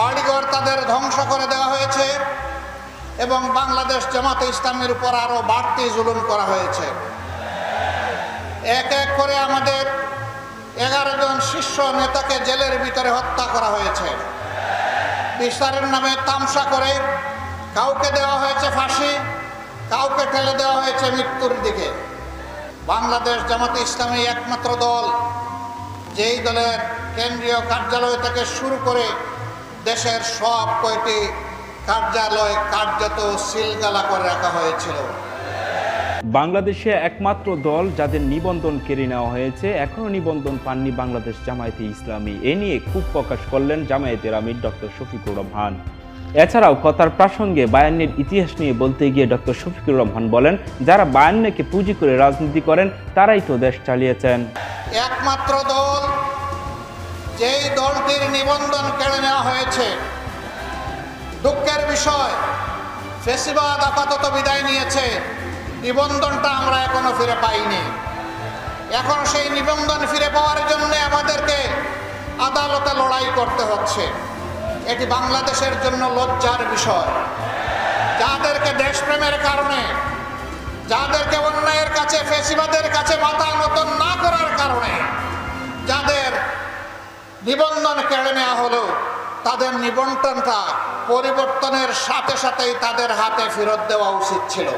বাড়িঘর তাদের ধ্বংস করে দেওয়া হয়েছে এবং বাংলাদেশ জামাতে ইসলামের উপর আরও বাড়তি জুলুম করা হয়েছে। এক এক করে আমাদের এগারো জন শীর্ষ নেতাকে জেলের ভিতরে হত্যা করা হয়েছে। বিচারের নামে তামসা করে কাউকে দেওয়া হয়েছে ফাঁসি, কাউকে ঠেলে দেওয়া হয়েছে মৃত্যুর দিকে। বাংলাদেশ জামাতে ইসলামী একমাত্র দল, যেই দলের কেন্দ্রীয় কার্যালয় থেকে শুরু করে দেশের সব কয়টি কার্যালয় কার্যত সিলগালা করে রাখা হয়েছিল। বাংলাদেশে একমাত্র দল যাদের নিবন্ধন কেড়ে নেওয়া হয়েছে এখনও নিবন্ধন পাননি বাংলাদেশ জামায়াতে ইসলামী। এ নিয়ে খুব প্রকাশ করলেন জামায়াতের আমির ডক্টর শফিকুর রহমান। এছাড়াও কথার প্রাসঙ্গে বায়ান্নের ইতিহাস নিয়ে বলতে গিয়ে ডক্টর শফিকুর রহমান বলেন যারা বায়ান্নকে পুঁজি করে রাজনীতি করেন তারাই তো দেশ চালিয়েছেন। একমাত্র দল যেই দলটির নিবন্ধন কেড়ে নেওয়া হয়েছে, দুঃখের বিষয়, ফেসিবাদ আপাতত বিদায় নিয়েছে, নিবন্ধনটা আমরা এখনও ফিরে পাইনি। এখন সেই নিবন্ধন ফিরে পাওয়ার জন্য আমাদেরকে আদালতে লড়াই করতে হচ্ছে। এটি বাংলাদেশের জন্য লজ্জার বিষয়। যাদেরকে দেশপ্রেমের কারণে, যাদেরকে অন্যায়ের কাছে, ফেসিবাদের কাছে মাথা নতন না করার কারণে নিবন্ধন কেড়ে নেওয়া হলো। তাদের নিবন্ধনটা পরিবর্তনের সাথে সাথেই তাদের হাতে ফেরত দেওয়া উচিত ছিল।